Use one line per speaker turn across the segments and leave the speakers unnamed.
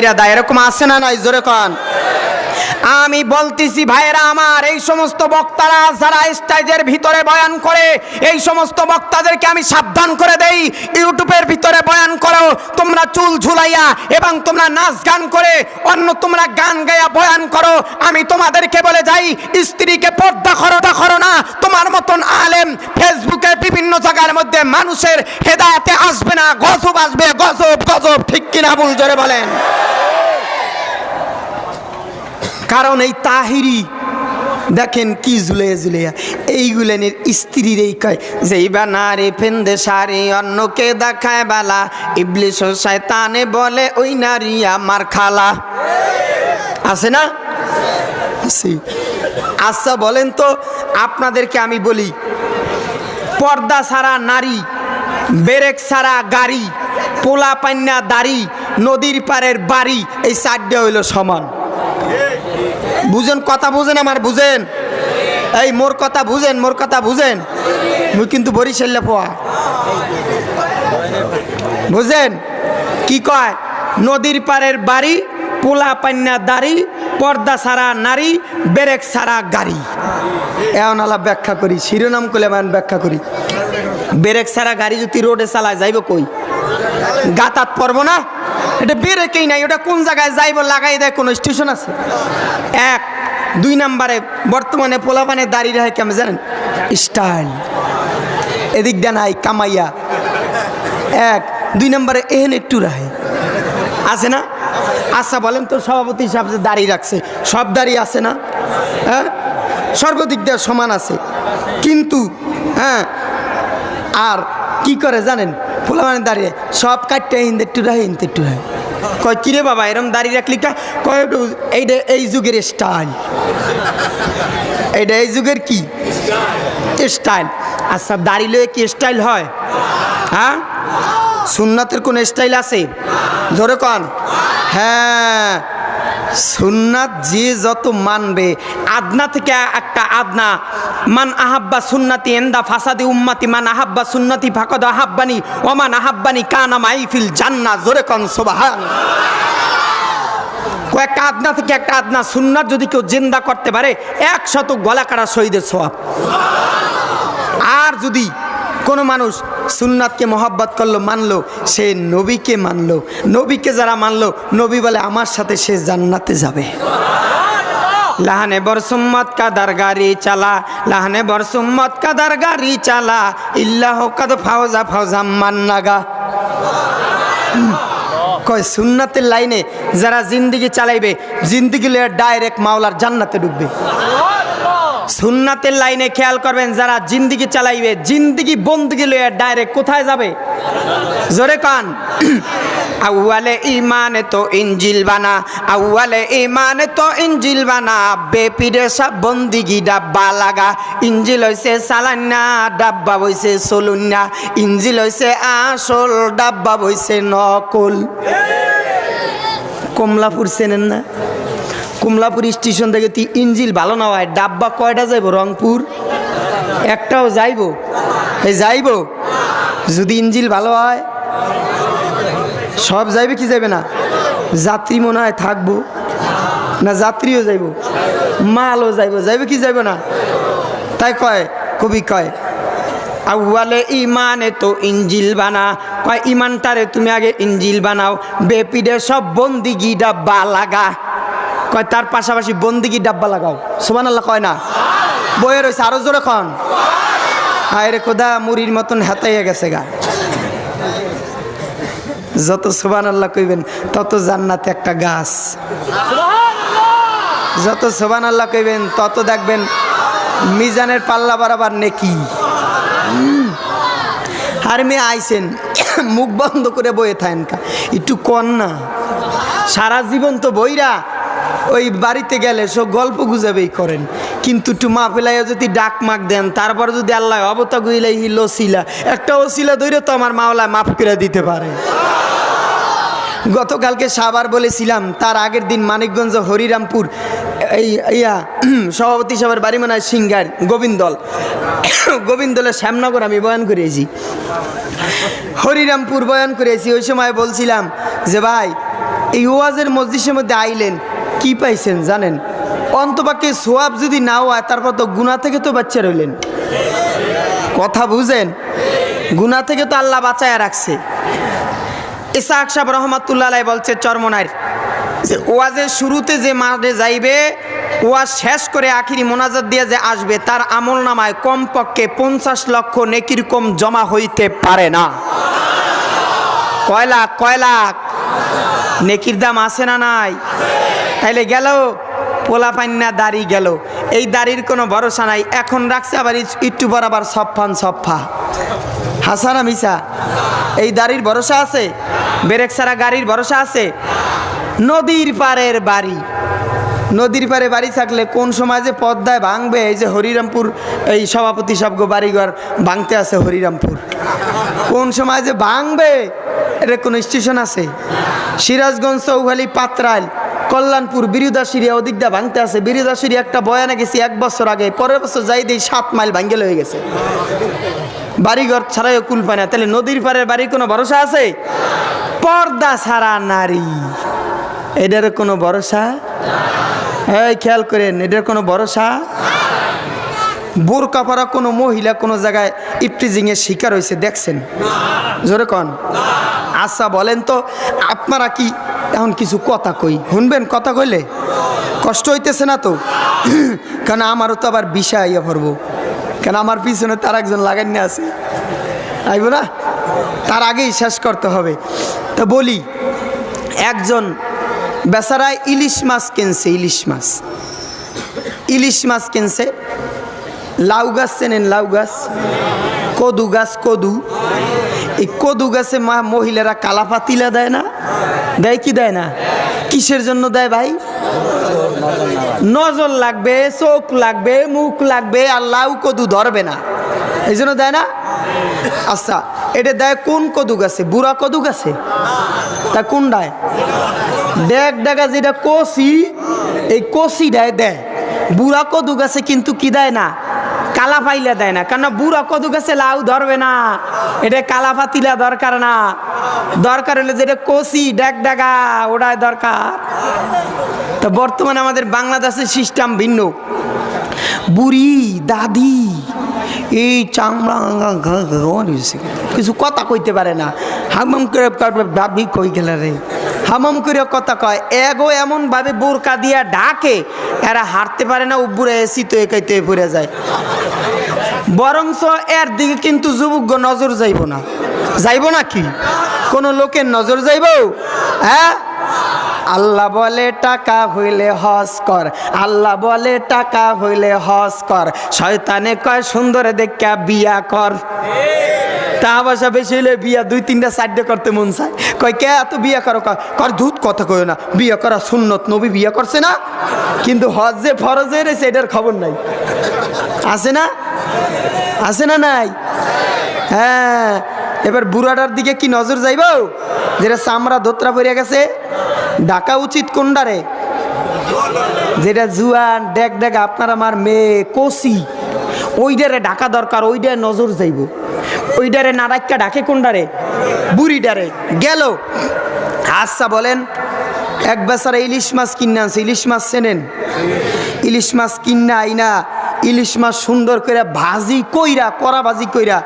কাইরা দেয় এরকম আছে না নাই? জোরে কন। আমি বলতেছি, ভাইয়েরা আমার, এই সমস্ত বক্তারা যারা স্টেজের ভিতরে বয়ান করে, এই সমস্ত বক্তাদেরকে আমি সাবধান করে দেই। ইউটিউবের ভিতরে বয়ান করো, তোমরা চুল ঝুলাইয়া এবং তোমরা নাচ গান করে, অন্য তোমরা গান গাইয়া বয়ান করো। আমি তোমাদেরকে বলে যাই, স্ত্রীকে পর্দা তা করো না। তোমার মতন আলেম ফেসবুকে বিভিন্ন জায়গার মধ্যে মানুষের হেদায়াতে আসবে না। গজব আসবে, গজব গজব। ঠিক কিনা ভুল? জোরে বলেন। কারণ এই তাহিরি, দেখেন কি জুলেয়া এইগুলেনের স্ত্রীর এই কয় যে বা না রে ফেন্দে সারে, অন্যকে দেখায় বালা। ইবলিশ শয়তানে বলে, ওই নারী আমার খালা। আছে না? আছে। আচ্ছা বলেন তো, আপনাদেরকে আমি বলি, পর্দা ছাড়া নারী, বেরেক ছাড়া গাড়ি, পোলা পান্না দাড়ি, নদীর পারের বাড়ি, এই চারটে হইল সমান। বুঝেন, কথা বুঝেন আমার, বুঝেন। এই, মোর কথা বুঝেন, মোর কথা বুঝেন। মুই কিন্তু বরিশাল্লা পোয়া। বুঝেন? কি কয়? নদীর পারের বাড়ি, পোলা পান্না দাড়ি, পর্দা ছাড়া নারী, বেরেক ছাড়া গাড়ি। এমন আলাপ ব্যাখ্যা করি, শিরোনাম করলে ব্যাখ্যা করি। বেরেক ছাড়া গাড়ি যদি রোডে চালায়, যাইব কই? গাতাত পড়ব না? এটা বেরেকেই নাই, ওটা কোন জায়গায় যাইব লাগাই দেয়, কোনো স্টেশন আছে? এক, দুই নাম্বারে, বর্তমানে পোলাপানে দাঁড়িয়ে রাখে কেমন জানেন? স্টাইল এদিক দেন নাই, কামাইয়া। এক, দুই নম্বরে এহেন একটু রাহে আছে না? আচ্ছা বলেন তো, সভাপতি হিসাবে যে দাড়ি রাখছে, সব দাড়ি আছে না? হ্যাঁ? সর্বদিক দিয়ে সমান আছে। কিন্তু হ্যাঁ আর কি করে জানেন? পোলা মানে দাঁড়িয়ে সব কাটতে হিন্দে একটু রাহে হিন্দে একটু রাহে কয়, কিরে বাবা, এরম দাড়ি রাখলি কয় এইটা এই যুগের স্টাইল এইটা এই যুগের কি? স্টাইল আচ্ছা দাড়ি লয়ে কি স্টাইল হয়? হ্যাঁ? সুন্নাতের কোন স্টাইল আছে? ধরে কন। হ্যাঁ। সুন্নাত যে যত মানবে, আদনা থেকে একটা আদনা, মান আহাব্বা সুন্নাতি এন্দা ফাসাদি উম্মাতি, মান আহাব্বা সুন্নাতি ফাকদ আহাব্বানি, ওমান আহাব্বানি কানা মাইফিল জান্না জোরে কন সোবাহান। কয়েকটা আদনা থেকে একটা আদনা, সুন্নাত যদি কেউ জিন্দা করতে পারে, একশত গলা কাটা শহীদের সোয়াব আর যদি কোনো মানুষ সুন্নাতকে মহাব্বত করল, মানলো, সে নবীকে মানলো। নবীকে যারা মানলো, নবী বলে, আমার সাথে সে জান্নাতে যাবে। লাহানে বরসুম্মত কাদার গাড়ি চালা, লাহানে বরসুম্মত কাদার গাড়ি চালা, ইল্লাহ কাদ ফাওজা ফাওজা মান্নাগা কয় সুন্নাতের লাইনে যারা জিন্দিগি চালাইবে, জিন্দিগি ডাইরেক্ট মাওলার জান্নাতে ঢুকবে। সুন্নাতের লাইনে খেয়াল করবেন, যারা জিন্দিগি চালাইবে, জিন্দিগি বন্দিগি লয়ে ডাইরেক্ট কোথায় যাবে? জোরে কান। আউয়ালে ইমানে তো ইঞ্জিল বানা, আউয়ালে ইমানে তো ইঞ্জিল বানা, বেপিরে সব বন্দিগি ডাব্বা লাগা। ইঞ্জিল হইছে সালান্না ডাব্বা বইছে সলুন্না ইঞ্জিল হইছে আসল, ডাব্বা বইছে নকল। কমলাপুর চেনেন না? কমলাপুর স্টেশন থেকে তুই ইঞ্জিল ভালো না হয়, ডাব্বা কয়টা যাইব রংপুর? একটাও যাইব? এই যাইব? যদি ইঞ্জিল ভালো হয়, সব যাইবে কি যাবে না? যাত্রী মনে হয় থাকব। না, যাত্রীও যাইব। মালও যাইব, যাইবে কি যাইব না? তাই কয়, কবি কয়, আউয়ালে ইমানে তো ইঞ্জিল বানা। কয়, ইমানটারে তুমি আগে ইঞ্জিল বানাও। বেপিডে সব বন্দিগি ডাব্বা লাগা। কয়, তার পাশাপাশি বন্দিগি ডাব্বা লাগাও। সোমান আল্লাহ কয় না? বইয়ে রয়েছে আরও জোরে খন। হায় রে খোদা, মুড়ির মতন হেতাইয়া গেছে গা। যত সোবান আল্লাহ কইবেন, তত জান্নাতে একটা গাছ। যত সোবান আল্লাহ কইবেন, তত দেখবেন মিজানের পাল্লা বরাবর নেকি। আর মেয়ে আইসেন মুখ বন্ধ করে বয়ে থাকেন একটু কন না। সারা জীবন তো বইরা ওই বাড়িতে গেলে সব গল্প গুজাবেই করেন। কিন্তু একটু মা পেলাইয়া যদি ডাক মাক দেন, তারপর যদি আল্লাহ অবতা গুইলাই হিল ওসিলা একটা ওসিলা দৈরে তো আমার মাওলা মাফ করে দিতে পারে। গতকালকে সাবার বলেছিলাম, তার আগের দিন মানিকগঞ্জ হরিরামপুর, এই, ইয়া সভাপতি সাহেবের বাড়ি মনে হয় সিঙ্গার, গোবিন্দল। গোবিন্দলের শ্যামনগর আমি বয়ান করেছি হরিরামপুর বয়ান করেছি ওই সময় বলছিলাম যে ভাই, এই ওয়াজের মসজিদের মধ্যে আইলেন কি পাইছেন জানেন? অন্তপাকে সোয়াব যদি নাও হয় তারপর তো গুণা থেকে তো বাচ্চা রইলেন। কথা বুঝেন? গুণা থেকে তো আল্লাহ বাঁচায় রাখছে। ইসাক সাহেব রহমাতুল্লাহ বলছে চরমনার যে ওয়াজের শুরুতে যে মাঠে যাইবে, ওয়াজ শেষ করে আখিরি মোনাজাত দিয়ে যে আসবে, তার আমল নামায় কমপক্ষে পঞ্চাশ লক্ষ নেকির কম জমা হইতে পারে না। কয় লাখ কয় লাখ? নেকির দাম আছে না নাই? তাইলে গেল, পোলা পান্না দাড়ি গেল। এই দাড়ির কোনো ভরসা নাই, এখন রাখছে আবার একটু বরাবর সফান সফা হাসানা মিসা, এই দাড়ির ভরসা আছে? বেরেক সারা গাড়ির ভরসা আছে? নদীর পারের বাড়ি। নদীর পারে বাড়ি থাকলে কোন সময় যে পদ্মায় ভাঙবে, এই যে হরিরামপুর, এই সভাপতি সবগো বাড়িঘর ভাঙতে আছে হরিরামপুর। কোন সময় যে ভাঙবে এটা কোনো স্টেশন আছে? সিরাজগঞ্জ চৌহালি পাত্রাইল কল্যাণপুর বিরুদাসিরিয়া ওদিক ভাঙতে আছে। বিরুদাসিরি একটা বয়ানে গেছি, এক বছর আগে। পরের বছর যাই দিই সাত মাইল ভাঙ্গে হয়ে গেছে। বাড়িঘর ছাড়াইও কুল পায় না। তাহলে নদীর পাড়ের বাড়ির কোনো ভরসা আছে? পর্দা ছাড়া নারী। এটার কোনো ভরসা? এই খেয়াল করেন, এটার কোনো ভরসা? বোরকা পরা কোনো মহিলা কোনো জায়গায় ইফটিজিংয়ের শিকার হয়েছে, দেখছেন? জোরে কন। আচ্ছা বলেন তো, আপনারা কি এখন কিছু কথা কই? শুনবেন কথা কইলে? কষ্ট হইতেছে না তো? কেন আমারও তো আবার বিষা আইয়া পড়ব। কেন আমার পিছনে তার একজন লাগান্য আছে? আইব না? তার আগেই শেষ করতে হবে। তো বলি, একজন বেচারায় ইলিশ মাছ কিনছে, ইলিশ মাছ। ইলিশ মাছ কিনছে। লাউ গাছ চেনেন? লাউ গাছ? কদু গাছ, কদু। এই কদু গাছে মা মহিলারা কালা পাতিলা দেয় না? দেয় কি দেয় না? কিসের জন্য দেয় ভাই? নজর লাগবে, চোখ লাগবে, মুখ লাগবে আর লাউ কদু ধরবে না। এই জন্য দেয় না? আচ্ছা এটা দেয় কোন কদু গাছে? বুড়া কদু গাছে? তা কোন দেয় দেখ দেখা যেটা কষি, এই কষি দেয় দেয়। বুড়া কদু গাছে কিন্তু কি দেয় না? কালা পাইলা দেয় না কেন বুড়া কদু গাছে লাউ ধরবে না এটা কালা পাতিলা দরকার না দরকার হলে যেটা কষি ডেক ডাগা ওটাই দরকার তো বর্তমানে আমাদের বাংলাদেশের সিস্টেম ভিন্ন বুড়ি দাদি এই চামড়া কিছু কথা কইতে পারে না হামাম করে ভাবি কই গেলে রে হামাম করে কথা কয়, এগো এমনভাবে বোরকা দিয়া ডাকে, এরা হাঁটতে পারে না, উপরে এসি তো একাইতে পড়ে যায়। বরংস এর দিকে কিন্তু যুবক নজর যাইব না। যাইব না কি? কোন লোকের নজর যাইব? হ্যাঁ? আল্লাহ বলে, টাকা হইলে হস কর। আল্লাহ বলে, টাকা হইলে হস কর। শয়তানে কয়, সুন্দর দেখা বিয়া কর। তা বাসা বেশি হইলে বিয়া দুই তিনটা সাইডে করতে মন চায়। কয়, কে এত বিয়া করো? কর ধূত কথা কয় না, বিয়া করা সুন্নত নবী বিয়া করছে না, কিন্তু হজ যে ফরজ হয়ে রয়েছে এটার খবর নাই। আছে না? আছে না নাই? হ্যাঁ এবার বুড়াটার দিকে কি নজর যাইব? যেটা চামড়া ধোত্রা পড়ে গেছে, ডাকা উচিত কোনডারে যেটা জুয়ান ডেক ডেক আপনার আমার মেয়ে কষি ওইটারে ডাকা দরকার, ওইটারে নজর যাইব। ওইটারে ডারে ডাক্কা ডাকে কোন ডারে বুড়ি ডারে গেল। আচ্ছা বলেন, এক বেচারা ইলিশ মাছ কিনে আনছে, ইলিশ মাছ চেনেন? ইলিশ মাছ কিনা আইনা ইলিশ মাছ সুন্দর করে ভাজি কইরা, কড়া ভাজি কইরা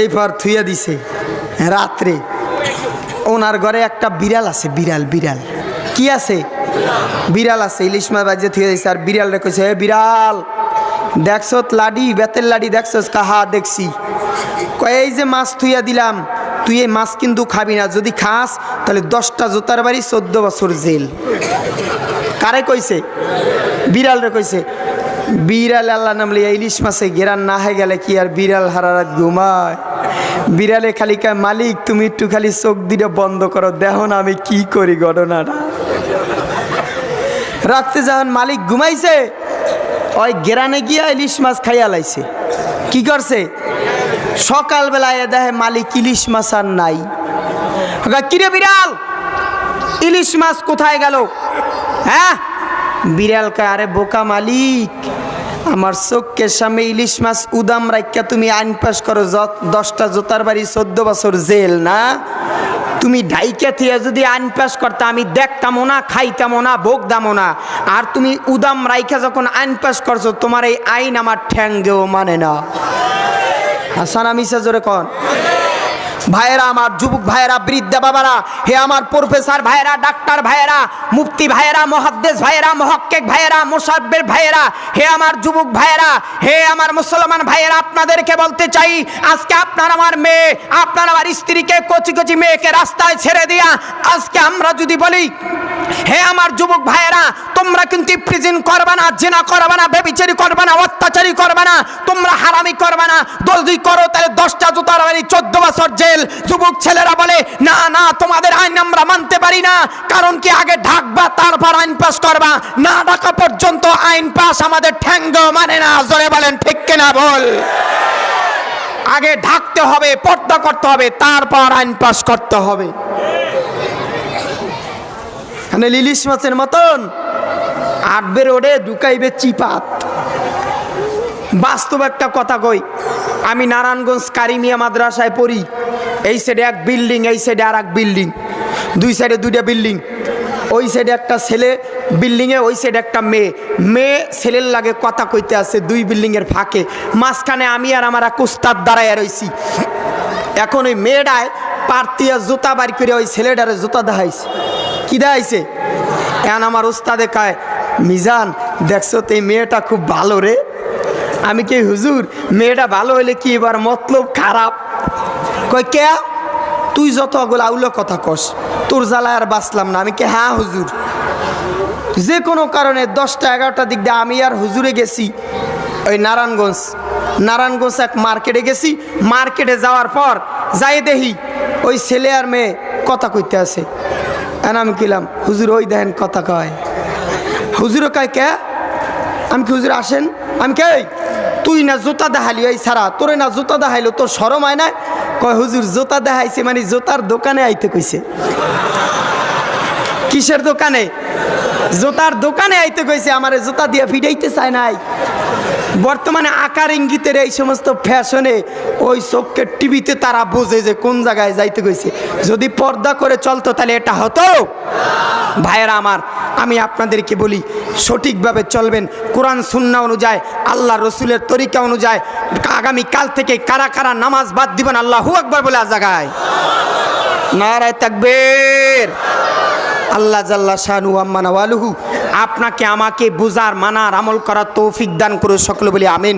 এইবার থুইয়া দিছে। রাত্রে ওনার ঘরে একটা বিড়াল আছে, বিড়াল বিড়াল। কি আছে? বিড়াল আছে, ইলিশ মাছ বাজে থুয়ে দিছে, আর বিড়াল রেখেছে হে বিড়াল দেখছ লাডি, বেতের লাডি দেখছ কাহা দেখছি। কয়, এই যে মাছ থুইয়া দিলাম, তুই এই মাছ কিন্তু খাবি না, যদি খাস, তাহলে দশটা জোতার বাড়ি চোদ্দ বছর জেল। কারে কইছে? বিড়াল রে কইছে। বিড়াল আল্লাহ নামলে ইলিশ মাছে গেরান না হয়ে গেলে কি আর বিড়াল হারা রাত ঘুমায়? বিড়ালে খালি কয়, মালিক, তুমি একটু খালি চোখ দিলে বন্ধ করো, দেখো না আমি কি করি ঘটনাটা। রাত্রে যখন মালিক ঘুমাইছে ওই গেরানে গিয়া ইলিশ মাছ খাইয়া লাইছে। কি করছে? সকালবেলায় দেখে মালিক ইলিশ মাছ আর নাই। কিরে বিড়াল? ইলিশ মাছ কোথায় গেল? হ্যাঁ? বিড়াল কয়, আরে বোকা মালিক, আমার চোখের সামনে ইলিশ মাছ উদাম রাখিয়া তুমি আইন পাস করো। দশটা জোতার বাড়ি চোদ্দ বছর জেল না? তুমি ডাইকা থিয়ে যদি আইন পাস করতে, আমি দেখতামও না, খাইতামও না ভোগদামও না। আর তুমি উদাম রাইখা যখন আইন পাস করছ, তোমার এই আইন আমার ঠ্যাঙ্গেও মানে না। আসান আমি সে জোরে কন। ভাইয়েরা, আমার যুবক ভাইয়েরা, বৃদ্ধা বাবারা, হে আমার প্রফেসর ভাইয়েরা, ডাক্তার ভাইয়েরা, মুফতি ভাইয়েরা, মহাদ্দেশ ভাইয়েরা, মহক্কেক ভাইয়েরা মোসাব্বের ভাইয়েরা, হে আমার যুবক ভাইয়েরা, হে আমার মুসলমান ভাইয়েরা, আপনাদেরকে বলতে চাই, আজকে আপনার আমার মেয়ে, আপনার আমার স্ত্রীকে কচি কচি মেয়েকে রাস্তায় ছেড়ে দিয়া, আজকে আমরা যদি বলি, হে আমার যুবক ভাইয়েরা, তোমরা কিন্তু প্রিজিন করবে না, জেনা করবে না বেবিচারি করবে না, অত্যাচারী করবে না, তোমরা হারামি করবে না দলদি করো, তাহলে দশটা জুতার বাড়ি চোদ্দ বছর জেল, যুবক ছেলেরা বলে, না না, তোমাদের আইন আমরা মানতে পারি না। কারণ কি আগে ঢাকবা, তারপর আইন পাস করবা। না ঢাকা পর্যন্ত আইন পাস আমাদের ঠ্যাঙ্গ মানে না। জোরে বলেন, ঠিক কিনা বল আগে ঢাকতে হবে, পর্দা করতে হবে, তারপর আইন পাস করতে হবে। মানে লিলিশ মাছের মতন আটবে রোডে ঢুকাইবে চিপাত। বাস্তব একটা কথা কই, আমি নারায়ণগঞ্জ কারিমিয়া মাদ্রাসায় পড়ি। এই সাইডে এক বিল্ডিং এই সাইডে আর এক বিল্ডিং দুই সাইডে দুইটা বিল্ডিং ওই সাইডে একটা ছেলে বিল্ডিংয়ে ওই সাইডে একটা মেয়ে। মেয়ে ছেলের লাগে কথা কইতে আছে দুই বিল্ডিংয়ের ফাঁকে। মাঝখানে আমি আর আমার এক উস্তাদ দাঁড়াইয়া রইছি। এখন ওই মেয়েটায় পারতিয়া জুতা বাড়ি করে ওই ছেলেটারে জুতা দেখাইছে। কি দেখাইছে? এখন আমার উস্তাদে কায়, মিজান, দেখছ তো এই মেয়েটা খুব ভালো রে? আমি কি হুজুর? মেয়েটা ভালো হইলে কি এবার মতলব খারাপ? কই কে? তুই যত ওগুলো আউলো কথা কস, তোর জ্বালায় আর বাঁচলাম না। আমি কে? হ্যাঁ হুজুর। যে কোনো কারণে দশটা, এগারোটা দিক দিয়ে আমি আর হুজুরে গেছি। ওই নারায়ণগঞ্জ। নারায়ণগঞ্জ এক মার্কেটে গেছি। মার্কেটে যাওয়ার পর যাই দেখি ওই ছেলে আর মেয়ে কথা কইতে আছে। এখন আমি কিলাম হুজুর, ওই দেন কথা কয়। হুজুরও কয়, কে? আমি কি হুজুর, আসেন। আমি কে তুই না জুতা দেখালি ওই সারা তোরে না জুতা দেখাইলো, তোর সরম হয় না? কয়, হুজুর, জুতা দেখাইছে মানে জুতার দোকানে আইতে কইছে। কিসের দোকানে? জুতার দোকানে আইতে কইছে, আমারে জুতা দিয়ে ফিরাইতে চায় নাই। বর্তমানে আকার ইঙ্গিতের এই সমস্ত ফ্যাশনে ওই চোখকে টিভিতে তারা বোঝে যে কোন জায়গায় যাইতে কইছে। যদি পর্দা করে চলতো তাহলে এটা হতো? ভাইয়েরা আমার আমি আপনাদেরকে বলি, সঠিকভাবে চলবেন। কোরআন, সুন্না অনুযায়ী, আল্লাহ রসুলের তরিকা অনুযায়ী আগামী কাল থেকে কারা কারা নামাজ বাদ দিবেন, আল্লাহু আকবর বলে আজ জায়গায় নারায় তাকবীর। আল্লাহ জাল্লা শাহানু আম্মানা ওয়ালুহু আপনাকে, আমাকে বুজার মানার, আমল করার তৌফিক দান করে সকলে বলি আমিন।